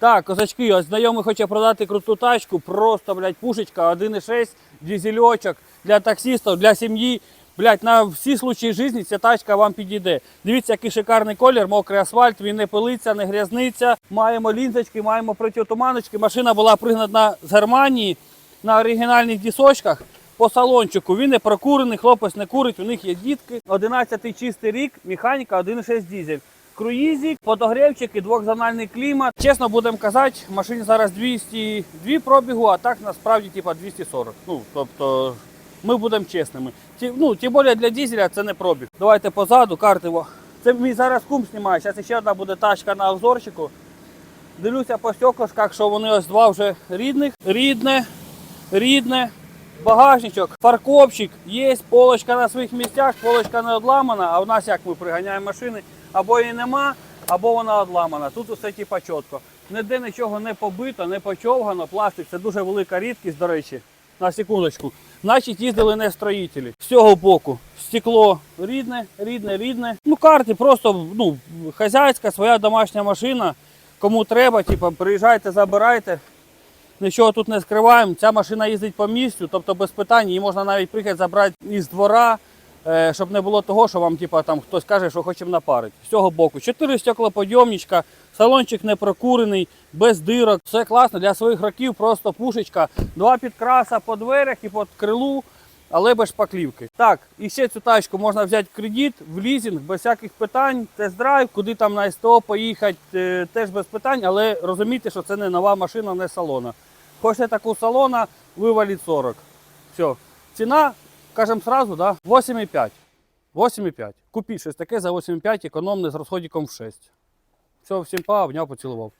Так, козачки, ось знайомий хоче продати круту тачку, просто, блядь, пушечка 1,6, дизельочок для таксистів, для сім'ї. Блядь, на всі случаї житті ця тачка вам підійде. Дивіться, який шикарний колір, мокрий асфальт, він не пилиться, не грязниться. Маємо лінзочки, маємо протитуманочки. Машина була пригнана з Германії на оригінальних дісочках. По салончику він не прокурений, хлопець не курить, у них є дітки. 11-й чистий рік, механіка 1,6 дізель. Круїзик, подогрівчики, двохзональний клімат. Чесно будемо казати, машині зараз 202 пробігу, а так насправді типа 240. Ну, тобто ми будемо чесними. Ті, ну, тим більше для дізеля це не пробіг. Давайте позаду, карти. Це мій зараз кум знімає. Зараз ще одна буде тачка на обзорчику. Дивлюся по стеклышках, що вони ось два вже рідних. Рідне, рідне, багажничок, парковщик, є полочка на своїх місцях, полочка не одламана, а у нас як ми приганяємо машини, або її нема, або вона одламана. Тут усе типа чітко. Ніде нічого не побито, не почовгано. Пластик це дуже велика рідкість, до речі. На секундочку. Значить, їздили не строїтелі. З цього боку стекло рідне, рідне, рідне. Ну, карти просто ну, хазяйська, своя домашня машина. Кому треба, типу, приїжджайте, забирайте. Нічого тут не скриваємо. Ця машина їздить по місцю, тобто без питань, її можна навіть приїхати забрати із двора, е, щоб не було того, що вам типу, там, хтось каже, що хочемо напарити. З цього боку. Чотири стеклоподйомничка, салончик не прокурений, без дирок. Все класно для своїх років, просто пушечка. Два підкраса по дверях і по крилу, але без шпаклівки. Так, і ще цю тачку можна взяти в кредит, в лізинг, без всяких питань, тест-драйв, куди там на СТО поїхати, е, теж без питань, але розумійте, що це не нова машина, не салона. Хочете таку салона, виваліть 40. Все. Ціна, кажемо сразу, да? 8,5. 8,5. Купіть щось таке за 8,5, економне з розходиком в 6. Все, всім па, обняв, поцілував.